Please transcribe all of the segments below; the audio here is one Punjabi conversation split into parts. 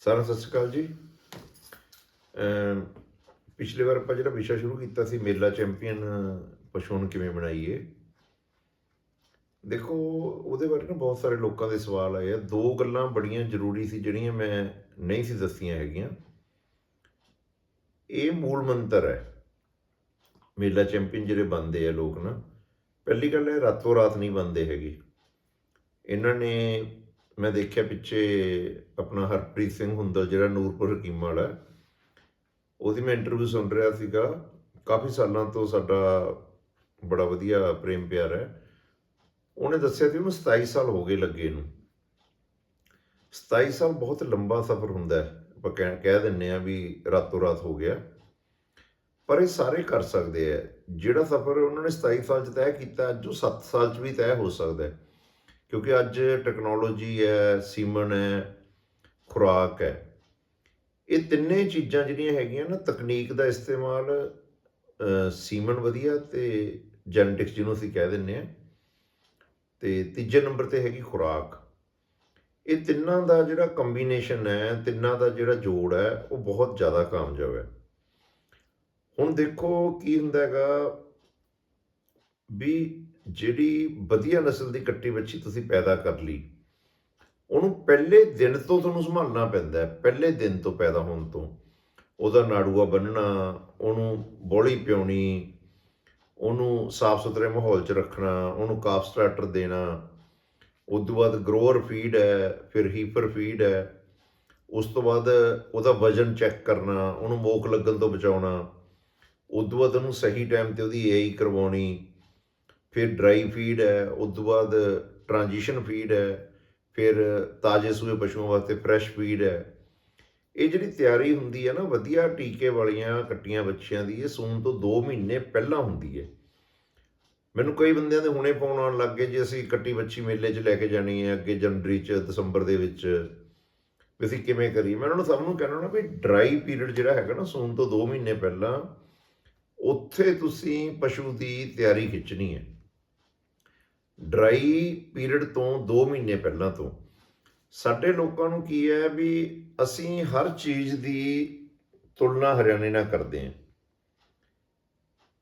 ਸਾਰਿਆਂ ਸਤਿ ਸ਼੍ਰੀ ਅਕਾਲ ਜੀ। ਪਿਛਲੇ ਵਾਰ ਆਪਾਂ ਜਿਹੜਾ ਵਿਸ਼ਾ ਸ਼ੁਰੂ ਕੀਤਾ ਸੀ, ਮੇਲਾ ਚੈਂਪੀਅਨ ਪਸ਼ੂ ਨੂੰ ਕਿਵੇਂ ਬਣਾਈਏ? ਦੇਖੋ, ਉਹਦੇ ਬਾਰੇ ਨਾ ਬਹੁਤ ਸਾਰੇ ਲੋਕਾਂ ਦੇ ਸਵਾਲ ਆਏ ਆ। ਦੋ ਗੱਲਾਂ ਬੜੀਆਂ ਜ਼ਰੂਰੀ ਸੀ, ਜਿਹੜੀਆਂ ਮੈਂ ਨਹੀਂ ਸੀ ਦੱਸੀਆਂ ਹੈਗੀਆਂ। ਇਹ ਮੂਲ ਮੰਤਰ ਹੈ। ਮੇਲਾ ਚੈਂਪੀਅਨ ਜਿਹੜੇ ਬੰਦੇ ਆ ਲੋਕ ਨਾ, ਪਹਿਲੀ ਗੱਲ ਹੈ ਰਾਤੋਂ ਰਾਤ ਨਹੀਂ ਬੰਦੇ ਹੈਗੇ। ਇਹਨਾਂ ਨੇ ਮੈਂ ਦੇਖਿਆ ਪਿੱਛੇ ਆਪਣਾ ਹਰਪ੍ਰੀਤ ਸਿੰਘ ਹੁੰਦਲ ਜਿਹੜਾ ਨੂਰਪੁਰ ਹਕੀਮ ਵਾਲਾ ਉਹਦੀ ਮੈਂ ਇੰਟਰਵਿਊ ਸੁਣ ਰਿਹਾ ਸੀਗਾ। ਕਾਫੀ ਸਾਲਾਂ ਤੋਂ ਸਾਡਾ ਬੜਾ ਵਧੀਆ ਪ੍ਰੇਮ ਪਿਆਰ ਹੈ। ਉਹਨੇ ਦੱਸਿਆ ਕਿ ਉਹਨੂੰ 27 ਸਾਲ ਹੋ ਗਏ ਲੱਗੇ ਨੂੰ। 27 ਸਾਲ ਬਹੁਤ ਲੰਬਾ ਸਫ਼ਰ ਹੁੰਦਾ ਹੈ। ਆਪਾਂ ਕਹਿ ਕਹਿ ਦਿੰਨੇ ਆ ਵੀ ਰਾਤੋਂ ਰਾਤ ਹੋ ਗਿਆ। ਪਰ ਇਹ ਸਾਰੇ ਕਰ ਸਕਦੇ ਆ ਜਿਹੜਾ ਸਫ਼ਰ ਉਹਨਾਂ ਨੇ 27 ਸਾਲ ਚ ਤੈਅ ਕੀਤਾ ਅੱਜ ਉਹ 7 ਸਾਲ ਚ ਵੀ ਤੈਅ ਹੋ ਸਕਦਾ ਹੈ। ਕਿਉਂਕਿ ਅੱਜ ਟੈਕਨੋਲੋਜੀ ਹੈ, ਸੀਮਨ ਹੈ, ਖੁਰਾਕ ਹੈ। ਇਹ ਤਿੰਨੇ ਚੀਜ਼ਾਂ ਜਿਹੜੀਆਂ ਹੈਗੀਆਂ ਨਾ, ਤਕਨੀਕ ਦਾ ਇਸਤੇਮਾਲ ਸੀਮਨ ਵਧੀਆ ਤੇ ਜੈਨੇਟਿਕਸ ਜਿਹਨੂੰ ਅਸੀਂ ਕਹਿ ਦਿੰਨੇ ਆ ਤੇ ਤੀਜੇ ਨੰਬਰ ਤੇ ਹੈਗੀ ਖੁਰਾਕ। ਇਹ ਤਿੰਨਾਂ ਦਾ ਜਿਹੜਾ ਕੰਬੀਨੇਸ਼ਨ ਹੈ, ਤਿੰਨਾਂ ਦਾ ਜਿਹੜਾ ਜੋੜ ਹੈ, ਉਹ ਬਹੁਤ ਜ਼ਿਆਦਾ ਕਾਮਯਾਬ ਹੈ। ਹੁਣ ਦੇਖੋ ਕੀ ਹੁੰਦਾ ਹੈਗਾ ਵੀ ਜਿਹੜੀ ਵਧੀਆ ਨਸਲ ਦੀ ਕੱਟੀ ਵੱਛੀ ਤੁਸੀਂ ਪੈਦਾ ਕਰ ਲਈ, ਉਹਨੂੰ ਪਹਿਲੇ ਦਿਨ ਤੋਂ ਤੁਹਾਨੂੰ ਸੰਭਾਲਣਾ ਪੈਂਦਾ ਹੈ, ਪਹਿਲੇ ਦਿਨ ਤੋਂ ਪੈਦਾ ਹੋਣ ਤੋਂ। ਉਹਦਾ ਨਾੜੂਆ ਬੰਨਣਾ ਉਹਨੂੰ ਬੋਲੀ ਪਿਉਣੀ, ਉਹਨੂੰ ਸਾਫ਼ ਸੁਥਰੇ ਮਾਹੌਲ 'ਚ ਰੱਖਣਾ, ਉਹਨੂੰ ਕਾਫ ਸਟਾਰਟਰ ਦੇਣਾ ਉਸ ਤੋਂ ਬਾਅਦ ਗਰੋਅਰ ਫੀਡ ਹੈ, ਫਿਰ ਹੀਪਰ ਫੀਡ ਹੈ, ਉਸ ਤੋਂ ਬਾਅਦ ਉਹਦਾ ਵਜਨ ਚੈੱਕ ਕਰਨਾ, ਉਹਨੂੰ ਮੋਕ ਲੱਗਣ ਤੋਂ ਬਚਾਉਣਾ ਉਸ ਤੋਂ ਬਾਅਦ ਉਹਨੂੰ ਸਹੀ ਟਾਈਮ ਤੇ ਉਹਦੀ ਏਆਈ ਕਰਵਾਉਣੀ ਫਿਰ ਡਰਾਈ ਫੀਡ ਹੈ, ਉਸ ਤੋਂ ਬਾਅਦ ਟ੍ਰਾਂਜੀਸ਼ਨ ਫੀਡ ਹੈ, ਫਿਰ ਤਾਜ਼ੇ ਸੂਏ ਪਸ਼ੂਆਂ ਵਾਸਤੇ ਫਰੈਸ਼ ਫੀਡ ਹੈ। ਇਹ ਜਿਹੜੀ ਤਿਆਰੀ ਹੁੰਦੀ ਹੈ ਨਾ, ਵਧੀਆ ਟੀਕੇ ਵਾਲੀਆਂ ਕੱਟੀਆਂ ਬੱਚਿਆਂ ਦੀ, ਇਹ ਸੂਣ ਤੋਂ 2 ਮਹੀਨੇ ਪਹਿਲਾਂ ਹੁੰਦੀ ਹੈ। ਮੈਨੂੰ ਕਈ ਬੰਦਿਆਂ ਦੇ ਹੁਣੇ ਫੋਨ ਆਉਣ ਲੱਗ ਗਏ ਜੀ, ਅਸੀਂ ਕੱਟੀ ਬੱਚੀ ਮੇਲੇ 'ਚ ਲੈ ਕੇ ਜਾਣੀ ਹੈ, ਅੱਗੇ ਜਨਵਰੀ 'ਚ, ਦਸੰਬਰ ਦੇ ਵਿੱਚ। ਵੀ ਅਸੀਂ ਕਿਵੇਂ ਕਰੀਏ? ਮੈਂ ਉਹਨਾਂ ਨੂੰ ਸਭ ਨੂੰ ਕਹਿਣਾ ਨਾ ਵੀ ਡਰਾਈ ਪੀਰੀਅਡ ਜਿਹੜਾ ਹੈਗਾ ਨਾ, ਸੂਣ ਤੋਂ 2 ਮਹੀਨੇ ਪਹਿਲਾਂ, ਉੱਥੇ ਤੁਸੀਂ ਪਸ਼ੂ ਦੀ ਤਿਆਰੀ ਖਿੱਚਣੀ ਹੈ। ਡਰਾਈ ਪੀਰੀਅਡ ਤੋਂ 2 ਮਹੀਨੇ ਪਹਿਲਾਂ ਤੋਂ, ਸਾਡੇ ਲੋਕਾਂ ਨੂੰ ਕੀ ਹੈ ਵੀ ਅਸੀਂ ਹਰ ਚੀਜ਼ ਦੀ ਤੁਲਨਾ ਹਰਿਆਣੇ ਨਾਲ ਕਰਦੇ ਹਾਂ।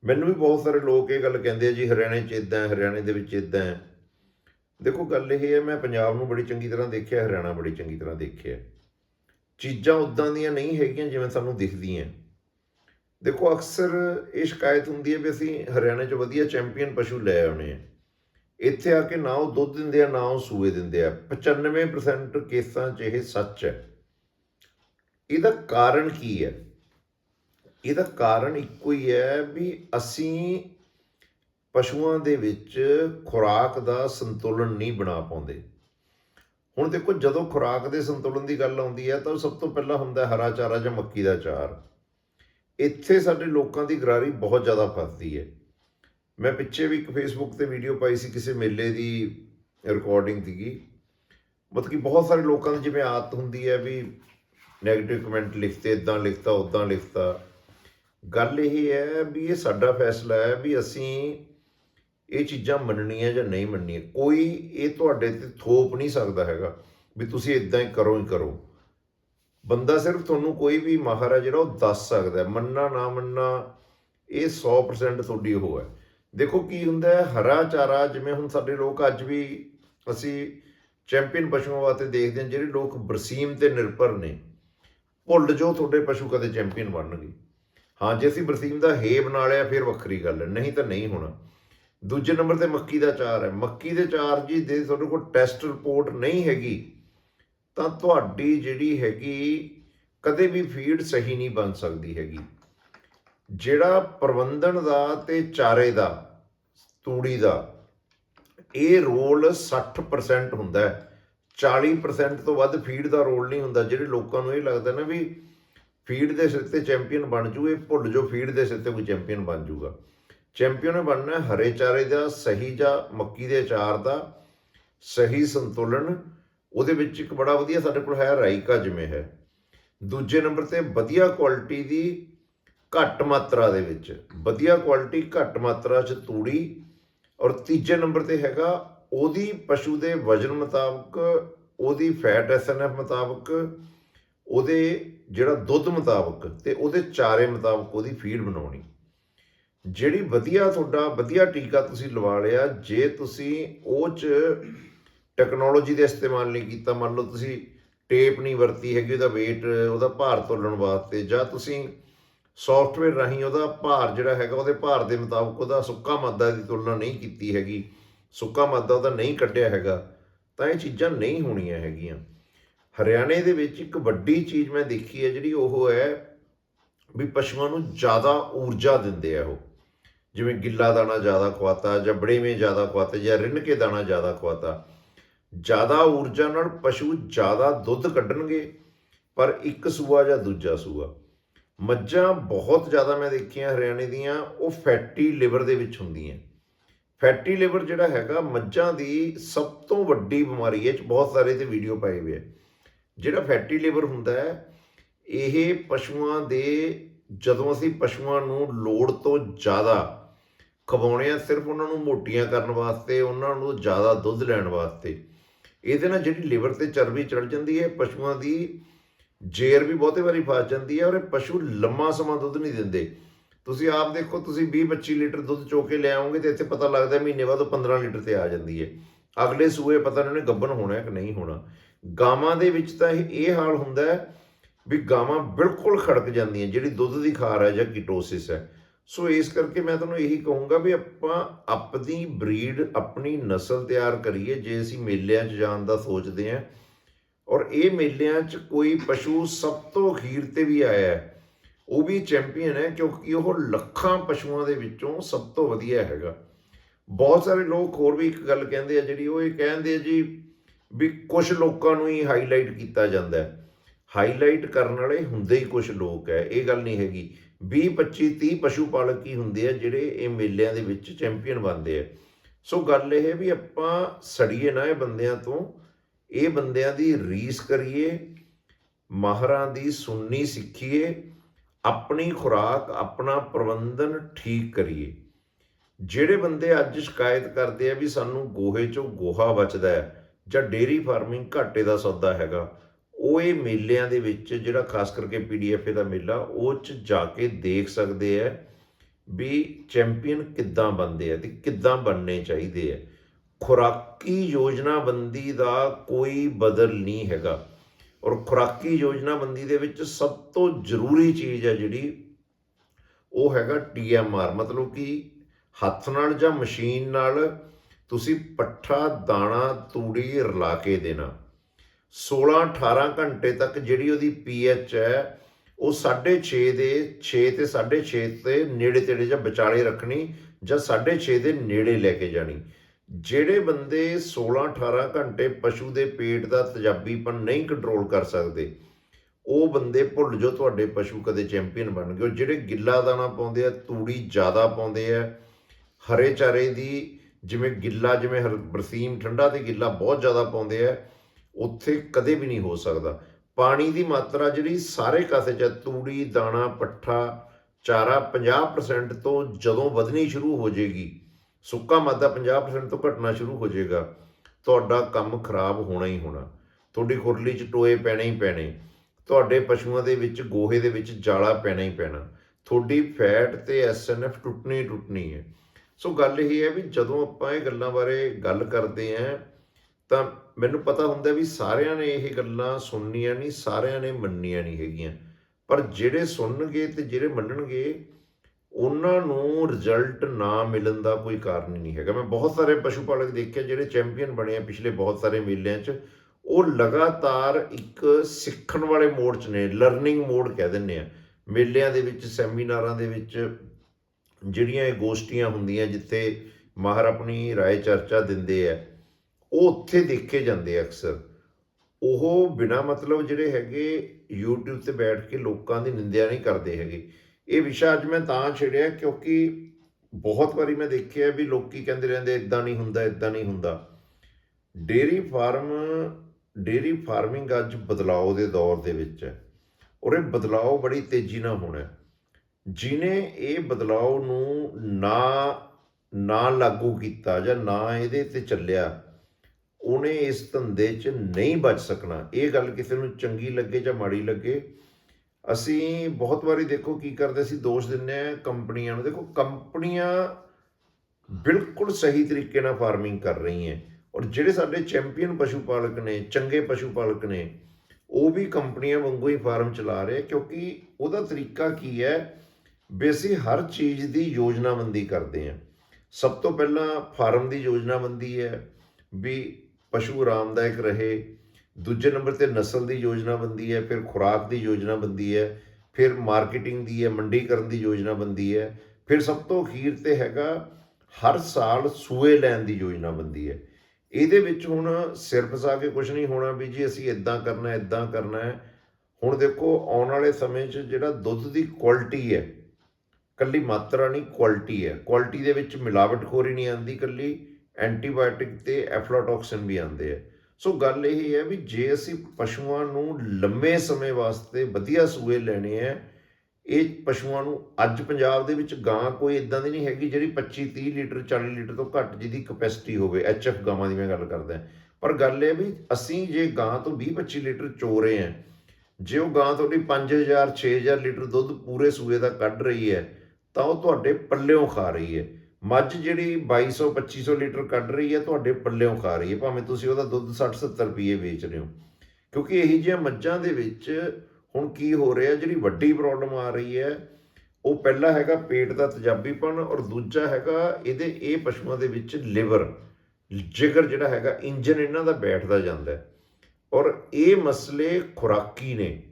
ਮੈਨੂੰ ਵੀ ਬਹੁਤ ਸਾਰੇ ਲੋਕ ਇਹ ਗੱਲ ਕਹਿੰਦੇ ਆ, ਜੀ ਹਰਿਆਣੇ 'ਚ ਇਦਾਂ ਹਰਿਆਣੇ ਦੇ ਵਿੱਚ ਇਦਾਂ ਹੈ। ਦੇਖੋ ਗੱਲ ਇਹ ਹੈ, ਮੈਂ ਪੰਜਾਬ ਨੂੰ ਬੜੀ ਚੰਗੀ ਤਰ੍ਹਾਂ ਦੇਖਿਆ, ਹਰਿਆਣਾ ਬੜੀ ਚੰਗੀ ਤਰ੍ਹਾਂ ਦੇਖਿਆ। ਚੀਜ਼ਾਂ ਉਦਾਂ ਦੀਆਂ ਨਹੀਂ ਹੈਗੀਆਂ ਜਿਵੇਂ ਸਾਨੂੰ ਦਿਖਦੀਆਂ। ਦੇਖੋ ਅਕਸਰ ਇਹ ਸ਼ਿਕਾਇਤ ਹੁੰਦੀ ਹੈ ਵੀ ਅਸੀਂ ਹਰਿਆਣੇ 'ਚ ਵਧੀਆ ਚੈਂਪੀਅਨ ਪਸ਼ੂ ਲੈ ਆਉਣੇ ਆ। ਇੱਥੇ ਆ ਕੇ ਨਾ ਉਹ ਦੁੱਧ ਦਿੰਦੇ ਆ, ਨਾ ਉਹ ਸੂਏ ਦਿੰਦੇ ਆ। 95% ਕੇਸਾਂ 'ਚ ਇਹ ਸੱਚ ਹੈ। ਇਹਦਾ ਕਾਰਨ ਕੀ ਹੈ? ਇਹਦਾ ਕਾਰਨ ਇੱਕੋ ਹੀ ਹੈ ਵੀ ਅਸੀਂ ਪਸ਼ੂਆਂ ਦੇ ਵਿੱਚ ਖੁਰਾਕ ਦਾ ਸੰਤੁਲਨ ਨਹੀਂ ਬਣਾ ਪਾਉਂਦੇ। ਹੁਣ ਦੇਖੋ, ਜਦੋਂ ਖੁਰਾਕ ਦੇ ਸੰਤੁਲਨ ਦੀ ਗੱਲ ਆਉਂਦੀ ਹੈ, ਤਾਂ ਉਹ ਸਭ ਤੋਂ ਪਹਿਲਾਂ ਹੁੰਦਾ ਹਰਾ ਚਾਰਾ ਜਾਂ ਮੱਕੀ ਦਾ ਚਾਰ ਇੱਥੇ ਸਾਡੇ ਲੋਕਾਂ ਦੀ ਗਰਾਰੀ ਬਹੁਤ ਜ਼ਿਆਦਾ ਫਸਦੀ ਹੈ। ਮੈਂ ਪਿੱਛੇ ਵੀ ਇੱਕ ਫੇਸਬੁੱਕ ਤੇ ਵੀਡੀਓ ਪਾਈ ਸੀ ਕਿਸੇ ਮੇਲੇ ਦੀ ਰਿਕਾਰਡਿੰਗ ਸੀਗੀ। ਮਤਲਬ ਕਿ ਬਹੁਤ ਸਾਰੇ ਲੋਕਾਂ ਦੀ ਜਿਵੇਂ ਆਦਤ ਹੁੰਦੀ ਹੈ ਵੀ 네ਗੇਟਿਵ ਕਮੈਂਟ ਲਿਖਤੇ ਇਦਾਂ ਲਿਖਤਾ ਉਦਾਂ ਲਿਖਤਾ। ਗੱਲ ਇਹ ਹੈ ਵੀ ਇਹ ਸਾਡਾ ਫੈਸਲਾ ਹੈ ਵੀ ਅਸੀਂ ਇਹ ਚੀਜ਼ਾਂ ਮੰਨਣੀਆਂ ਜਾਂ ਨਹੀਂ ਮੰਨਣੀਆਂ। ਕੋਈ ਇਹ ਤੁਹਾਡੇ ਤੇ ਥੋਪ ਨਹੀਂ ਸਕਦਾ ਹੈਗਾ ਵੀ ਤੁਸੀਂ ਇਦਾਂ ਹੀ ਕਰੋ ਹੀ ਕਰੋ। ਬੰਦਾ ਸਿਰਫ ਤੁਹਾਨੂੰ ਕੋਈ ਵੀ ਮਾਹਰ ਹੈ ਜਿਹੜਾ ਉਹ ਦੱਸ ਸਕਦਾ ਮੰਨਣਾ, ਨਾ ਮੰਨਣਾ, ਇਹ 100% ਤੁਹਾਡੀ ਉਹ ਹੈ। ਦੇਖੋ ਕੀ ਹੁੰਦਾ ਹੈ, ਹਰਾ ਚਾਰਾ, ਜਿਵੇਂ ਹੁਣ ਸਾਡੇ ਲੋਕ ਅੱਜ ਵੀ ਅਸੀਂ ਚੈਂਪੀਅਨ ਪਸ਼ੂਆਂ ਵਾਸਤੇ ਦੇਖਦੇ ਹਾਂ, ਜਿਹੜੇ ਲੋਕ ਬਰਸੀਮ ਤੇ ਨਿਰਭਰ ਨੇ। ਭੁੱਲ ਜੋ ਤੁਹਾਡੇ ਪਸ਼ੂ ਕਦੇ ਚੈਂਪੀਅਨ ਬਣਨਗੇ। ਹਾਂ, ਜੇ ਅਸੀਂ ਬਰਸੀਮ ਦਾ ਹੇ ਬਣਾ ਲਿਆ, ਫਿਰ ਵੱਖਰੀ ਗੱਲ ਹੈ, ਨਹੀਂ ਤਾਂ ਨਹੀਂ ਹੋਣਾ। ਦੂਜੇ ਨੰਬਰ ਤੇ ਮੱਕੀ ਦਾ ਚਾਰ ਹੈ। ਮੱਕੀ ਦੇ ਚਾਰ ਜੀ ਦੇ ਤੁਹਾਡੇ ਕੋਲ ਟੈਸਟ ਰਿਪੋਰਟ ਨਹੀਂ ਹੈਗੀ, ਤਾਂ ਤੁਹਾਡੀ ਜਿਹੜੀ ਹੈਗੀ ਕਦੇ ਵੀ ਫੀਡ ਸਹੀ ਨਹੀਂ ਬਣ ਸਕਦੀ ਹੈਗੀ। ਜਿਹੜਾ ਪ੍ਰਬੰਧਨ ਦਾ ਤੇ ਚਾਰੇ ਦਾ ਤੂੜੀ ਦਾ। ਇਹ ਰੋਲ 60% ਹੁੰਦਾ ਹੈ। 40% ਤੋਂ ਵੱਧ ਫੀਡ ਦਾ ਰੋਲ ਨਹੀਂ ਹੁੰਦਾ। ਜਿਹੜੇ ਲੋਕਾਂ ਨੂੰ ਇਹ ਲੱਗਦਾ ਨਾ ਵੀ ਫੀਡ ਦੇ ਸਿਰ ਤੇ ਚੈਂਪੀਅਨ ਬਣ ਜੂ, ਇਹ ਭੁੱਲ ਜੋ ਫੀਡ ਦੇ ਸਿਰ ਤੇ ਕੋਈ ਚੈਂਪੀਅਨ ਬਣ ਜੂਗਾ। ਚੈਂਪੀਅਨ ਬਣਨਾ ਹਰੇ ਚਾਰੇ ਦਾ, ਸਹੀ ਜਾਂ ਮੱਕੀ ਦੇ ਅਚਾਰ ਦਾ, ਸਹੀ ਸੰਤੁਲਨ। ਉਹਦੇ ਵਿੱਚ ਇੱਕ ਬੜਾ ਵਧੀਆ ਸਾਡੇ ਕੋਲ ਹੈ ਰਾਈਕਾ ਜਿਵੇਂ ਹੈ। ਦੂਜੇ ਨੰਬਰ ਤੇ ਵਧੀਆ ਕੁਆਲਿਟੀ ਦੀ ਘੱਟ ਮਾਤਰਾ ਦੇ ਵਿੱਚ। ਵਧੀਆ ਕੁਆਲਿਟੀ ਘੱਟ ਮਾਤਰਾ 'ਚ ਤੂੜੀ ਔਰ ਤੀਜੇ ਨੰਬਰ ਤੇ ਹੈਗਾ, ਉਹਦੀ ਪਸ਼ੂ ਦੇ ਵਜਨ ਮੁਤਾਬਕ, ਉਹਦੀ ਫੈਟ ਐਸਐਨਐਫ ਮੁਤਾਬਕ, ਉਹਦੇ ਜਿਹੜਾ ਦੁੱਧ ਮੁਤਾਬਕ ਤੇ ਉਹਦੇ ਚਾਰੇ ਮੁਤਾਬਕ ਉਹਦੀ ਫੀਡ ਬਣਾਉਣੀ। ਜਿਹੜੀ ਵਧੀਆ ਤੁਹਾਡਾ, ਵਧੀਆ ਟੀਕਾ ਤੁਸੀਂ ਲਵਾ ਲਿਆ, ਜੇ ਤੁਸੀਂ ਉਹ ਚ ਟੈਕਨੋਲੋਜੀ ਦਾ ਇਸਤੇਮਾਲ ਨਹੀਂ ਕੀਤਾ, ਮੰਨ ਲਓ ਤੁਸੀਂ ਟੇਪ ਨਹੀਂ ਵਰਤੀ ਹੈਗੀ, ਉਹਦਾ weight, ਉਹਦਾ ਭਾਰ ਤੋਲਣ ਵਾਸਤੇ, ਜਾਂ ਤੁਸੀਂ ਸੌਫਟਵੇਅਰ ਰਾਹੀਂ ਉਹਦਾ ਭਾਰ ਜਿਹੜਾ ਹੈਗਾ, ਉਹਦੇ ਭਾਰ ਦੇ ਮੁਤਾਬਕ ਉਹਦਾ ਸੁੱਕਾ ਮਾਦਾ ਦੀ ਤੁਲਨਾ ਨਹੀਂ ਕੀਤੀ ਹੈਗੀ। ਸੁੱਕਾ ਮਾਦਾ ਉਹਦਾ ਨਹੀਂ ਕੱਢਿਆ ਹੈਗਾ, ਤਾਂ ਇਹ ਚੀਜ਼ਾਂ ਨਹੀਂ ਹੋਣੀਆਂ ਹੈਗੀਆਂ। ਹਰਿਆਣੇ ਦੇ ਵਿੱਚ ਇੱਕ ਵੱਡੀ ਚੀਜ਼ ਮੈਂ ਦੇਖੀ ਹੈ, ਜਿਹੜੀ ਉਹ ਹੈ ਵੀ ਪਸ਼ੂਆਂ ਨੂੰ ਜ਼ਿਆਦਾ ਊਰਜਾ ਦਿੰਦੇ ਆ ਉਹ। ਜਿਵੇਂ ਗਿੱਲਾ ਦਾਣਾ ਜ਼ਿਆਦਾ ਖਵਾਤਾ, ਜਾਂ ਬੜੇਵੇਂ ਜ਼ਿਆਦਾ ਖਵਾਤੇ, ਜਾਂ ਰਿੰਨ ਕੇ ਦਾਣਾ ਜ਼ਿਆਦਾ ਖਵਾਤਾ। ਜ਼ਿਆਦਾ ਊਰਜਾ ਨਾਲ ਪਸ਼ੂ ਜ਼ਿਆਦਾ ਦੁੱਧ ਕੱਢਣਗੇ, ਪਰ ਇੱਕ ਸੂਆ ਜਾਂ ਦੂਜਾ ਸੂਆ। ਮੱਝਾਂ ਬਹੁਤ ਜ਼ਿਆਦਾ ਮੈਂ ਦੇਖੀਆਂ ਹਰਿਆਣੇ ਦੀਆਂ, ਉਹ ਫੈਟੀ ਲਿਵਰ ਦੇ ਵਿੱਚ ਹੁੰਦੀਆਂ। ਫੈਟੀ ਲਿਵਰ ਜਿਹੜਾ ਹੈਗਾ, ਮੱਝਾਂ ਦੀ ਸਭ ਤੋਂ ਵੱਡੀ ਬਿਮਾਰੀ ਹੈ, ਇਹ 'ਚ ਬਹੁਤ ਸਾਰੇ ਤੇ ਵੀਡੀਓ ਪਾਏ ਹੋਏ ਆ। ਜਿਹੜਾ ਫੈਟੀ ਲਿਵਰ ਹੁੰਦਾ ਹੈ, ਇਹ ਪਸ਼ੂਆਂ ਦੇ, ਜਦੋਂ ਅਸੀਂ ਪਸ਼ੂਆਂ ਨੂੰ ਲੋੜ ਤੋਂ ਜ਼ਿਆਦਾ ਖਵਾਉਣੇ ਆ ਸਿਰਫ ਉਹਨਾਂ ਨੂੰ ਮੋਟੀਆਂ ਕਰਨ ਵਾਸਤੇ, ਉਹਨਾਂ ਨੂੰ ਜ਼ਿਆਦਾ ਦੁੱਧ ਲੈਣ ਵਾਸਤੇ, ਇਹਦੇ ਨਾਲ ਜਿਹੜੀ ਲਿਵਰ ਤੇ ਚਰਬੀ ਚੜ ਜਾਂਦੀ ਹੈ, ਪਸ਼ੂਆਂ ਦੀ ਜੇਰ ਵੀ ਬਹੁਤੇ ਵਾਰੀ ਫਸ ਜਾਂਦੀ ਹੈ ਔਰ ਇਹ ਪਸ਼ੂ ਲੰਮਾ ਸਮਾਂ ਦੁੱਧ ਨਹੀਂ ਦਿੰਦੇ। ਤੁਸੀਂ ਆਪ ਦੇਖੋ, ਤੁਸੀਂ 20 25 ਲੀਟਰ ਦੁੱਧ ਚੋ ਕੇ ਲਿਆਓਗੇ ਤੇ ਇੱਥੇ ਪਤਾ ਲੱਗਦਾ ਮਹੀਨੇ ਬਾਅਦ ਉਹ 15 ਲੀਟਰ ਤੇ ਆ ਜਾਂਦੀ ਹੈ। ਅਗਲੇ ਸੂਏ ਪਤਾ ਨਹੀਂ ਉਹਨੇ ਗੱਭਣ ਹੋਣਾ ਕਿ ਨਹੀਂ ਹੋਣਾ। ਗਾਵਾਂ ਦੇ ਵਿੱਚ ਤਾਂ ਇਹ ਹਾਲ ਹੁੰਦਾ ਹੈ ਵੀ ਗਾਵਾਂ ਬਿਲਕੁਲ ਖੜਕ ਜਾਂਦੀਆਂ, ਜਿਹੜੀ ਦੁੱਧ ਦੀ ਖਾਰ ਹੈ ਜਾਂ ਕੀਟੋਸਿਸ ਹੈ। ਸੋ ਇਸ ਕਰਕੇ ਮੈਂ ਤੁਹਾਨੂੰ ਇਹੀ ਕਹੂੰਗਾ ਵੀ ਆਪਾਂ ਆਪਣੀ ਬਰੀਡ, ਆਪਣੀ ਨਸਲ ਤਿਆਰ ਕਰੀਏ। ਜੇ ਅਸੀਂ ਮੇਲਿਆਂ 'ਚ ਜਾਣ ਦਾ ਸੋਚਦੇ ਹਾਂ ਔਰ ਇਹ ਮੇਲਿਆਂ 'ਚ ਕੋਈ ਪਸ਼ੂ ਸਭ ਤੋਂ ਅਖੀਰ ਤੇ ਵੀ ਆਇਆ ਹੈ। ਉਹ ਵੀ ਚੈਂਪੀਅਨ ਹੈ ਕਿਉਂਕਿ ਉਹ ਲੱਖਾਂ ਪਸ਼ੂਆਂ ਦੇ ਵਿੱਚੋਂ ਸਭ ਤੋਂ ਵਧੀਆ ਹੈਗਾ। ਬਹੁਤ ਸਾਰੇ ਲੋਕ ਹੋਰ ਵੀ ਇੱਕ ਗੱਲ ਕਹਿੰਦੇ ਆ, ਜਿਹੜੀ ਉਹ ਇਹ ਕਹਿੰਦੇ ਆ ਜੀ ਵੀ ਕੁਝ ਲੋਕਾਂ ਨੂੰ ਹੀ ਹਾਈਲਾਈਟ ਕੀਤਾ ਜਾਂਦਾ ਹੈ। ਹਾਈਲਾਈਟ ਕਰਨ ਵਾਲੇ ਹੁੰਦੇ ਹੀ ਕੁਝ ਲੋਕ ਹੈ, ਇਹ ਗੱਲ ਨਹੀਂ ਹੈਗੀ। 20 25 30 ਪਸ਼ੂ ਪਾਲਕ ਹੀ ਹੁੰਦੇ ਆ ਜਿਹੜੇ ਇਹ ਮੇਲਿਆਂ ਦੇ ਵਿੱਚ ਚੈਂਪੀਅਨ ਬਣਦੇ ਆ। ਸੋ ਗੱਲ ਇਹ ਹੈ ਵੀ ਆਪਾਂ ਸੜੀਏ ਨਾ ਇਹ ਬੰਦਿਆਂ ਤੋਂ ਇਹ ਬੰਦਿਆਂ ਦੀ ਰੀਸ ਕਰੀਏ, ਮਾਹਰਾਂ ਦੀ ਸੁਣਨੀ ਸਿੱਖੀਏ, ਆਪਣੀ ਖੁਰਾਕ, ਆਪਣਾ ਪ੍ਰਬੰਧਨ ਠੀਕ ਕਰੀਏ। ਜਿਹੜੇ ਬੰਦੇ ਅੱਜ ਸ਼ਿਕਾਇਤ ਕਰਦੇ ਆ ਵੀ ਸਾਨੂੰ ਗੋਹੇ ਚੋਂ ਗੋਹਾ ਬਚਦਾ ਹੈ ਜਾਂ ਡੇਰੀ ਫਾਰਮਿੰਗ ਘਾਟੇ ਦਾ ਸੌਦਾ ਹੈਗਾ, ਉਹ ਇਹ ਮੇਲਿਆਂ ਦੇ ਵਿੱਚ ਜਿਹੜਾ ਖਾਸ ਕਰਕੇ ਪੀਡੀਐਫ ਦਾ ਮੇਲਾ, ਉਹ ਚ ਜਾ ਕੇ ਦੇਖ ਸਕਦੇ ਆ ਵੀ ਚੈਂਪੀਅਨ ਕਿੱਦਾਂ ਬਣਦੇ ਆ ਤੇ ਕਿੱਦਾਂ ਬਣਨੇ ਚਾਹੀਦੇ ਆ। ਖੁਰਾਕੀ ਯੋਜਨਾਬੰਦੀ ਦਾ ਕੋਈ ਬਦਲ ਨਹੀਂ ਹੈਗਾ। ਔਰ ਖੁਰਾਕੀ ਯੋਜਨਾਬੰਦੀ ਦੇ ਵਿੱਚ ਸਭ ਤੋਂ ਜ਼ਰੂਰੀ ਚੀਜ਼ ਹੈ ਜਿਹੜੀ, ਉਹ ਹੈਗਾ ਟੀਐਮਆਰ ਮਤਲਬ ਕਿ ਹੱਥ ਨਾਲ ਜਾਂ ਮਸ਼ੀਨ ਨਾਲ ਤੁਸੀਂ ਪੱਠਾ, ਦਾਣਾ, ਤੂੜੀ ਰਲਾ ਕੇ ਦੇਣਾ। 16 18 ਘੰਟੇ ਤੱਕ ਜਿਹੜੀ ਉਹਦੀ ਪੀਐਚ ਹੈ, ਉਹ 6.5 ਦੇ 6 ਤੇ 6.5 ਤੇ ਨੇੜੇ ਤੇੜੇ ਜਾਂ ਵਿਚਾਲੇ ਰੱਖਣੀ ਜਾਂ 6.5 ਦੇ ਨੇੜੇ ਲੈ ਕੇ ਜਾਣੀ। ਜਿਹੜੇ ਬੰਦੇ 16 18 ਘੰਟੇ ਪਸ਼ੂ ਦੇ ਪੇਟ ਦਾ ਤੇਜ਼ਾਬੀਪਨ ਨਹੀਂ ਕੰਟਰੋਲ ਕਰ ਸਕਦੇ ਉਹ ਬੰਦੇ ਭੁੱਲ ਜੋ ਤੁਹਾਡੇ ਪਸ਼ੂ ਕਦੇ ਚੈਂਪੀਅਨ ਬਣ ਗਏ। ਉਹ ਜਿਹੜੇ ਗਿੱਲਾ ਦਾਣਾ ਪਾਉਂਦੇ ਆ ਤੂੜੀ ਜ਼ਿਆਦਾ ਪਾਉਂਦੇ ਆ ਹਰੇ ਚਾਰੇ ਦੀ ਜਿਵੇਂ ਗਿੱਲਾ ਜਿਵੇਂ ਹਰ- ਬਰਸੀਮ ਠੰਡਾ ਤੇ ਗਿੱਲਾ ਬਹੁਤ ਜ਼ਿਆਦਾ ਪਾਉਂਦੇ ਆ ਉੱਥੇ ਕਦੇ ਵੀ ਨਹੀਂ ਹੋ ਸਕਦਾ। ਪਾਣੀ ਦੀ ਮਾਤਰਾ ਜਿਹੜੀ ਸਾਰੇ ਕਾਸੇ ਚ ਹੈ, ਤੂੜੀ ਦਾਣਾ ਪੱਠਾ ਚਾਰਾ 50% ਤੋਂ ਜਦੋਂ ਵਧਣੀ ਸ਼ੁਰੂ ਹੋ ਜਾਏਗੀ ਸੁੱਕਾ ਮਾਦਾ 50% ਤੋਂ ਘਟਣਾ ਸ਼ੁਰੂ ਹੋ ਜਾਏਗਾ। ਤੁਹਾਡਾ ਕੰਮ ਖਰਾਬ ਹੋਣਾ ਹੀ ਹੋਣਾ। ਤੁਹਾਡੀ ਖੁਰਲੀ 'ਚ ਟੋਏ ਪੈਣੇ ਹੀ ਪੈਣੇ। ਤੁਹਾਡੇ ਪਸ਼ੂਆਂ ਦੇ ਵਿੱਚ, ਗੋਹੇ ਦੇ ਵਿੱਚ ਜਾਲਾ ਪੈਣਾ ਹੀ ਪੈਣਾ। ਤੁਹਾਡੀ ਫੈਟ ਤੇ ਐਸਐਨਐਫ ਟੁੱਟਣੀ ਹੀ ਟੁੱਟਣੀ ਹੈ। ਸੋ ਗੱਲ ਇਹ ਹੈ ਵੀ ਜਦੋਂ ਆਪਾਂ ਇਹ ਗੱਲਾਂ ਬਾਰੇ ਗੱਲ ਕਰਦੇ ਆਂ ਤਾਂ ਮੈਨੂੰ ਪਤਾ ਹੁੰਦਾ ਵੀ ਸਾਰਿਆਂ ਨੇ ਇਹ ਗੱਲਾਂ ਸੁਣਨੀਆਂ ਨਹੀਂ, ਸਾਰਿਆਂ ਨੇ ਮੰਨਣੀਆਂ ਨਹੀਂ ਹੈਗੀਆਂ। ਪਰ ਜਿਹੜੇ ਸੁਣਨਗੇ ਤੇ ਜਿਹੜੇ ਮੰਨਣਗੇ ਉਹਨਾਂ ਨੂੰ ਰਿਜ਼ਲਟ ਨਾ ਮਿਲਣ ਦਾ ਕੋਈ ਕਾਰਨ ਹੀ ਨਹੀਂ ਹੈਗਾ। ਮੈਂ ਬਹੁਤ ਸਾਰੇ ਪਸ਼ੂ ਪਾਲਕ ਦੇਖੇ ਜਿਹੜੇ ਚੈਂਪੀਅਨ ਬਣੇ ਆ ਪਿਛਲੇ ਬਹੁਤ ਸਾਰੇ ਮੇਲਿਆਂ 'ਚ। ਉਹ ਲਗਾਤਾਰ ਇੱਕ ਸਿੱਖਣ ਵਾਲੇ ਮੋਡ 'ਚ ਨੇ ਲਰਨਿੰਗ ਮੋਡ ਕਹਿ ਦਿੰਦੇ ਆ। ਮੇਲਿਆਂ ਦੇ ਵਿੱਚ, ਸੈਮੀਨਾਰਾਂ ਦੇ ਵਿੱਚ ਜਿਹੜੀਆਂ ਇਹ ਗੋਸ਼ਟੀਆਂ ਹੁੰਦੀਆਂ ਜਿੱਥੇ ਮਾਹਰ ਆਪਣੀ ਰਾਏ ਚਰਚਾ ਦਿੰਦੇ ਆ, ਉਹ ਉੱਥੇ ਦੇਖੇ ਜਾਂਦੇ ਅਕਸਰ। ਉਹ ਬਿਨਾ ਮਤਲਬ ਜਿਹੜੇ ਹੈਗੇ YouTube ਤੇ ਬੈਠ ਕੇ ਲੋਕਾਂ ਦੀ ਨਿੰਦਿਆ ਨਹੀਂ ਕਰਦੇ ਹੈਗੇ। ਇਹ ਵਿਸ਼ਾ ਅੱਜ ਮੈਂ ਤਾਂ ਛੇੜਿਆ ਕਿਉਂਕਿ ਬਹੁਤ ਵਾਰੀ ਮੈਂ ਦੇਖਿਆ ਵੀ ਲੋਕੀ ਕਹਿੰਦੇ ਰਹਿੰਦੇ ਇਦਾਂ ਨਹੀਂ ਹੁੰਦਾ ਇਦਾਂ ਨਹੀਂ ਹੁੰਦਾ। ਡੇਰੀ ਫਾਰਮ ਡੇਰੀ ਫਾਰਮਿੰਗ ਅੱਜ ਬਦਲਾਅ ਦੇ ਦੌਰ ਦੇ ਵਿੱਚ ਹੈ ਔਰ ਇਹ ਬਦਲਾਅ ਬੜੀ ਤੇਜ਼ੀ ਨਾਲ ਹੋਣਾ ਹੈ। ਜਿਨੇ ਇਹ ਬਦਲਾਅ ਨੂੰ ਨਾ ਨਾ ਲਾਗੂ ਕੀਤਾ ਜਾਂ ਨਾ ਇਹਦੇ ਤੇ ਚੱਲਿਆ, ਉਹਨੇ ਇਸ ਧੰਦੇ 'ਚ ਨਹੀਂ ਬਚ ਸਕਣਾ। ਇਹ ਗੱਲ ਕਿਸੇ ਨੂੰ ਚੰਗੀ ਲੱਗੇ ਜਾਂ ਮਾੜੀ ਲੱਗੇ ਅਸੀਂ ਬਹੁਤ ਵਾਰੀ ਦੇਖੋ ਕੀ ਕਰਦੇ ਸੀ ਦੋਸ਼ ਦਿੰਦੇ ਆ ਕੰਪਨੀਆਂ ਨੂੰ, ਦੇਖੋ ਕੰਪਨੀਆਂ ਬਿਲਕੁਲ ਸਹੀ ਤਰੀਕੇ ਨਾਲ ਫਾਰਮਿੰਗ ਕਰ ਰਹੀਆਂ। ਔਰ ਜਿਹੜੇ ਸਾਡੇ ਚੈਂਪੀਅਨ ਪਸ਼ੂ ਪਾਲਕ ਨੇ, ਚੰਗੇ ਪਸ਼ੂ ਪਾਲਕ ਨੇ, ਉਹ ਵੀ ਕੰਪਨੀਆਂ ਵਾਂਗੂ ਹੀ ਫਾਰਮ ਚਲਾ ਰਹੇ ਕਿਉਂਕਿ ਉਹਦਾ ਤਰੀਕਾ ਕੀ ਹੈ ਬੇਸੀ ਹਰ ਚੀਜ਼ ਦੀ ਯੋਜਨਾਬੰਦੀ ਕਰਦੇ ਆ ਸਭ ਤੋਂ ਪਹਿਲਾਂ ਫਾਰਮ ਦੀ ਯੋਜਨਾਬੰਦੀ ਹੈ, ਵੀ ਪਸ਼ੂ ਆਰਾਮਦਾਇਕ ਰਹੇ ਦੂਜੇ ਨੰਬਰ ਤੇ ਨਸਲ ਦੀ ਯੋਜਨਾ ਯੋਜਨਾਬੰਦੀ ਹੈ, ਫਿਰ ਖੁਰਾਕ ਦੀ ਯੋਜਨਾ ਯੋਜਨਾਬੰਦੀ ਹੈ, ਫਿਰ ਮਾਰਕੀਟਿੰਗ ਦੀ ਹੈ, ਮੰਡੀਕਰਨ ਦੀ ਯੋਜਨਾ ਯੋਜਨਾਬੰਦੀ ਹੈ, ਫਿਰ ਸਭ ਤੋਂ ਅਖੀਰ ਤੇ ਹੈਗਾ ਹਰ ਸਾਲ ਸੂਏ ਲੈਣ ਦੀ ਯੋਜਨਾ ਯੋਜਨਾਬੰਦੀ ਹੈ। ਇਹਦੇ ਵਿੱਚ ਹੁਣ ਸਿਰ ਫਸਾ ਕੇ ਕੁਝ ਨਹੀਂ ਹੋਣਾ ਵੀ ਜੀ, ਅਸੀਂ ਇਦਾਂ ਕਰਨਾ ਇਦਾਂ ਕਰਨਾ ਹੈ। ਹੁਣ ਦੇਖੋ, ਆਉਣ ਵਾਲੇ ਸਮੇਂ 'ਚ ਜਿਹੜਾ ਦੁੱਧ ਦੀ ਕੁਆਲਿਟੀ ਹੈ, ਕੱਲੀ ਮਾਤਰਾ ਨਹੀਂ ਕੁਆਲਿਟੀ ਹੈ। ਕੁਆਲਿਟੀ ਦੇ ਵਿੱਚ ਮਿਲਾਵਟਖੋਰੀ ਨਹੀਂ ਆਉਂਦੀ ਕੱਲੀ, ਐਂਟੀਬਾਇਓਟਿਕ ਤੇ ਐਫਲਾਟੌਕਸਿਨ ਵੀ ਆਉਂਦੇ ਆ। ਸੋ ਗੱਲ ਇਹ ਹੈ ਵੀ ਜੇ ਅਸੀਂ ਪਸ਼ੂਆਂ ਨੂੰ ਲੰਮੇ ਸਮੇਂ ਵਾਸਤੇ ਵਧੀਆ ਸੂਏ ਲੈਣੇ ਆ, ਇਹ ਪਸ਼ੂਆਂ ਨੂੰ ਅੱਜ ਪੰਜਾਬ ਦੇ ਵਿੱਚ ਗਾਂ ਕੋਈ ਇਦਾਂ ਦੀ ਨਹੀਂ ਹੈਗੀ ਜਿਹੜੀ 25 30 ਲੀਟਰ 40 ਲੀਟਰ ਤੋਂ ਘੱਟ ਜਿਹਦੀ ਕਪੈਸਿਟੀ ਹੋਵੇ। ਐਚਐਫ ਗਾਵਾਂ ਦੀ ਮੈਂ ਗੱਲ ਕਰਦਾ ਪਰ ਗੱਲ ਇਹ ਵੀ ਅਸੀਂ ਜੇ ਗਾਂ ਤੋਂ 20 25 ਲੀਟਰ ਚੋ ਰਹੇ ਆ ਜੇ ਉਹ ਗਾਂ ਤੁਹਾਡੀ 5000 6000 ਲੀਟਰ ਦੁੱਧ ਪੂਰੇ ਸੂਏ ਦਾ ਕੱਢ ਰਹੀ ਹੈ, ਤਾਂ ਉਹ ਤੁਹਾਡੇ ਪੱਲਿਓਂ ਖਾ ਰਹੀ ਹੈ। ਮੱਝ ਜਿਹੜੀ 2200 2500 ਲੀਟਰ ਕੱਢ ਰਹੀ ਹੈ, ਤੁਹਾਡੇ ਪੱਲਿਓਂ ਖਾ ਰਹੀ ਹੈ, ਭਾਵੇਂ ਤੁਸੀਂ ਉਹਦਾ ਦੁੱਧ 60 70 ਰੁਪਏ ਵੇਚ ਰਹੇ ਹੋ। ਕਿਉਂਕਿ ਇਹੀ ਜਿਹੀਆਂ ਮੱਝਾਂ ਦੇ ਵਿੱਚ ਹੁਣ ਕੀ ਹੋ ਰਿਹਾ, ਜਿਹੜੀ ਵੱਡੀ ਪ੍ਰੋਬਲਮ ਆ ਰਹੀ ਹੈ, ਉਹ ਪਹਿਲਾ ਹੈਗਾ ਪੇਟ ਦਾ ਤੇਜ਼ਾਬੀਪਣ ਔਰ ਦੂਜਾ ਹੈਗਾ ਇਹਦੇ, ਇਹ ਪਸ਼ੂਆਂ ਦੇ ਵਿੱਚ ਲਿਵਰ, ਜਿਗਰ ਜਿਹੜਾ ਹੈਗਾ ਇੰਜਨ ਇਹਨਾਂ ਦਾ ਬੈਠਦਾ ਜਾਂਦਾ ਔਰ ਇਹ ਮਸਲੇ ਖੁਰਾਕੀ ਨੇ।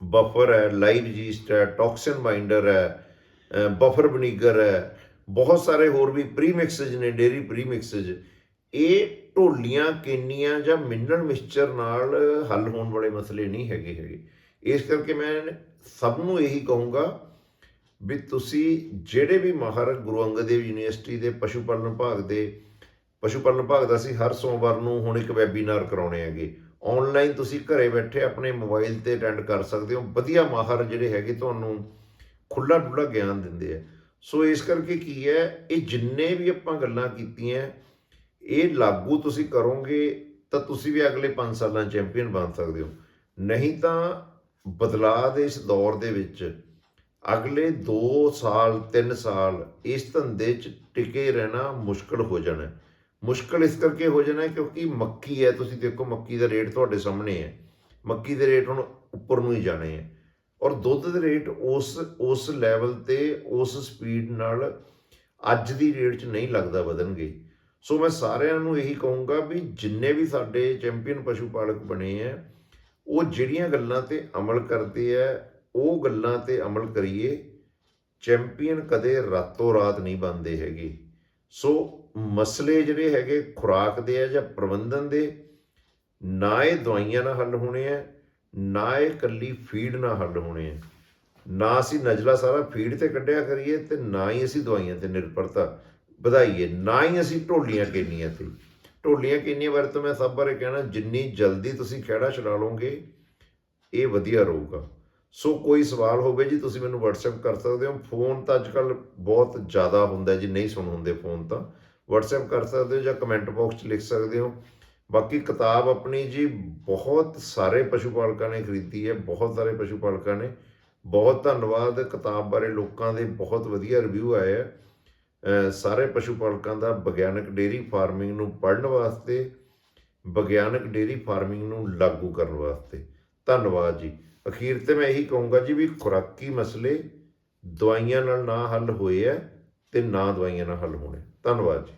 ਬਫਰ ਹੈ, ਲਾਈਵ ਜੀਸਟ ਹੈ, ਟੌਕਸਿਨ ਬਾਈਂਡਰ ਹੈ ਬਫਰ ਵਿਨੀਗਰ ਹੈ ਬਹੁਤ ਸਾਰੇ ਹੋਰ ਵੀ ਪ੍ਰੀਮਿਕਸਸ ਨੇ ਡੇਰੀ ਪ੍ਰੀਮਿਕਸਸ ਇਹ ਢੋਲੀਆਂ ਕੇਨੀਆਂ ਜਾਂ ਮਿਨਰਲ ਮਿਕਸਚਰ ਨਾਲ ਹੱਲ ਹੋਣ ਵਾਲੇ ਮਸਲੇ ਨਹੀਂ ਹੈਗੇ ਹੈਗੇ। ਇਸ ਕਰਕੇ ਮੈਂ ਸਭ ਨੂੰ ਇਹੀ ਕਹੂੰਗਾ ਵੀ ਤੁਸੀਂ ਜਿਹੜੇ ਵੀ ਮਾਹਰ ਗੁਰੂ ਅੰਗਦ ਦੇਵ ਯੂਨੀਵਰਸਿਟੀ ਦੇ ਪਸ਼ੂ ਪਾਲਣ ਵਿਭਾਗ ਦੇ, ਪਸ਼ੂ ਪਾਲਣ ਵਿਭਾਗ ਦਾ ਅਸੀਂ ਹਰ ਸੋਮਵਾਰ ਨੂੰ ਹੁਣ ਇੱਕ ਵੈਬੀਨਾਰ ਕਰਾਉਣੇ ਹੈਗੇ। ਆਨਲਾਈਨ ਤੁਸੀਂ ਘਰੇ ਬੈਠੇ ਆਪਣੇ ਮੋਬਾਈਲ ਤੇ ਅਟੈਂਡ ਕਰ ਸਕਦੇ ਹੋ। ਵਧੀਆ ਮਾਹਰ ਜਿਹੜੇ ਹੈਗੇ ਤੁਹਾਨੂੰ ਖੁੱਲਾ ਡੁੱਲਾ ਗਿਆਨ ਦਿੰਦੇ ਆ। ਸੋ ਇਸ ਕਰਕੇ ਕੀ ਹੈ, ਇਹ ਜਿੰਨੇ ਵੀ ਆਪਾਂ ਗੱਲਾਂ ਕੀਤੀਆਂ, ਇਹ ਲਾਗੂ ਤੁਸੀਂ ਕਰੋਗੇ ਤਾਂ ਤੁਸੀਂ ਵੀ ਅਗਲੇ 5 ਸਾਲਾਂ ਚੈਂਪੀਅਨ ਬਣ ਸਕਦੇ ਹੋ। ਨਹੀਂ ਤਾਂ ਬਦਲਾਅ ਦੇ ਇਸ ਦੌਰ ਦੇ ਵਿੱਚ ਅਗਲੇ 2 ਸਾਲ 3 ਸਾਲ ਇਸ ਧੰਦੇ 'ਚ ਟਿਕੇ ਰਹਿਣਾ ਮੁਸ਼ਕਲ ਹੋ ਜਾਣਾ ਮੁਸ਼ਕਲ ਇਸ ਕਰਕੇ ਹੋ ਜਾਣਾ ਕਿਉਂਕਿ ਮੱਕੀ ਹੈ, ਤੁਸੀਂ ਦੇਖੋ ਮੱਕੀ ਦਾ ਰੇਟ ਤੁਹਾਡੇ ਸਾਹਮਣੇ ਹੈ। ਮੱਕੀ ਦੇ ਰੇਟ ਹੁਣ ਉੱਪਰ ਨੂੰ ਹੀ ਜਾਣੇ ਹੈ। ਔਰ ਦੁੱਧ ਦੇ ਰੇਟ ਉਸ ਉਸ ਲੈਵਲ ਤੇ ਉਸ ਸਪੀਡ ਨਾਲ ਅੱਜ ਦੀ ਰੇਟ 'ਚ ਨਹੀਂ ਲੱਗਦਾ ਵਧਣਗੇ। ਸੋ ਮੈਂ ਸਾਰਿਆਂ ਨੂੰ ਇਹੀ ਕਹੂੰਗਾ ਵੀ ਜਿੰਨੇ ਵੀ ਸਾਡੇ ਚੈਂਪੀਅਨ ਪਸ਼ੂ ਪਾਲਕ ਬਣੇ ਆ, ਉਹ ਜਿਹੜੀਆਂ ਗੱਲਾਂ ਤੇ ਅਮਲ ਕਰਦੇ ਆ, ਉਹ ਗੱਲਾਂ ਤੇ ਅਮਲ ਕਰੀਏ ਚੈਂਪੀਅਨ ਕਦੇ ਰਾਤੋਂ ਰਾਤ ਨਹੀਂ ਬਣਦੇ ਹੈਗੇ। ਸੋ ਮਸਲੇ ਜਿਹੜੇ ਹੈਗੇ ਖੁਰਾਕ ਦੇ ਆ ਜਾਂ ਪ੍ਰਬੰਧਨ ਦੇ, ਨਾ ਇਹ ਦਵਾਈਆਂ ਨਾਲ ਹੱਲ ਹੋਣੇ ਆ ਨਾ ਇਹ ਕੱਲੀ ਫੀਡ ਨਾਲ ਹੱਲ ਹੋਣੇ ਆ ਨਾ ਅਸੀਂ ਨਜਲਾ ਸਾਰਾ ਫੀਡ ਤੇ ਕੱਢਿਆ ਕਰੀਏ ਤੇ ਨਾ ਹੀ ਅਸੀਂ ਦਵਾਈਆਂ ਤੇ ਨਿਰਭਰਤਾ ਵਧਾਈਏ। ਨਾ ਹੀ ਅਸੀਂ ਢੋਲੀਆਂ ਕਿੰਨੀਆਂ ਤੇ। ਢੋਲੀਆਂ ਕਿੰਨੀਆਂ ਬਾਰੇ ਤਾਂ ਮੈਂ ਸਭ ਬਾਰੇ ਕਹਿਣਾ, ਜਿੰਨੀ ਜਲਦੀ ਤੁਸੀਂ ਖਹਿੜਾ ਛਡਾ ਲਓਗੇ, ਇਹ ਵਧੀਆ ਰਹੂਗਾ। ਸੋ ਕੋਈ ਸਵਾਲ ਹੋਵੇ ਜੀ, ਤੁਸੀਂ ਮੈਨੂੰ WhatsApp ਕਰ ਸਕਦੇ ਹੋ। ਫੋਨ ਤਾਂ ਅੱਜਕੱਲ ਬਹੁਤ ਜ਼ਿਆਦਾ ਹੁੰਦਾ ਜੀ, ਨਹੀਂ ਸੁਣ ਹੁੰਦੇ ਫੋਨ ਤਾਂ। WhatsApp ਕਰ ਸਕਦੇ ਹੋ ਜਾਂ ਕਮੈਂਟ ਬਾਕਸ 'ਚ ਲਿਖ ਸਕਦੇ ਹੋ। ਬਾਕੀ ਕਿਤਾਬ ਆਪਣੀ ਜੀ ਬਹੁਤ ਸਾਰੇ ਪਸ਼ੂ ਪਾਲਕਾਂ ਨੇ ਖਰੀਦੀ ਹੈ, ਬਹੁਤ ਸਾਰੇ ਪਸ਼ੂ ਪਾਲਕਾਂ ਨੇ। ਬਹੁਤ ਧੰਨਵਾਦ, ਕਿਤਾਬ ਬਾਰੇ ਲੋਕਾਂ ਦੇ ਬਹੁਤ ਵਧੀਆ ਰਿਵਿਊ ਆਏ ਆ। ਸਾਰੇ ਪਸ਼ੂ ਪਾਲਕਾਂ ਦਾ ਵਿਗਿਆਨਕ ਡੇਰੀ ਫਾਰਮਿੰਗ ਨੂੰ ਪੜ੍ਹਨ ਵਾਸਤੇ, ਵਿਗਿਆਨਕ ਡੇਰੀ ਫਾਰਮਿੰਗ ਨੂੰ ਲਾਗੂ ਕਰਨ ਵਾਸਤੇ। ਧੰਨਵਾਦ ਜੀ। ਅਖੀਰ ਤੇ ਮੈਂ ਇਹੀ ਕਹੂੰਗਾ ਜੀ ਵੀ ਖੁਰਾਕੀ ਮਸਲੇ ਦਵਾਈਆਂ ਨਾਲ ਨਾ ਹੱਲ ਹੋਏ ਆ ਤੇ ਨਾ ਦਵਾਈਆਂ ਨਾਲ ਹੱਲ ਹੋਣੇ। ਧੰਨਵਾਦ ਜੀ।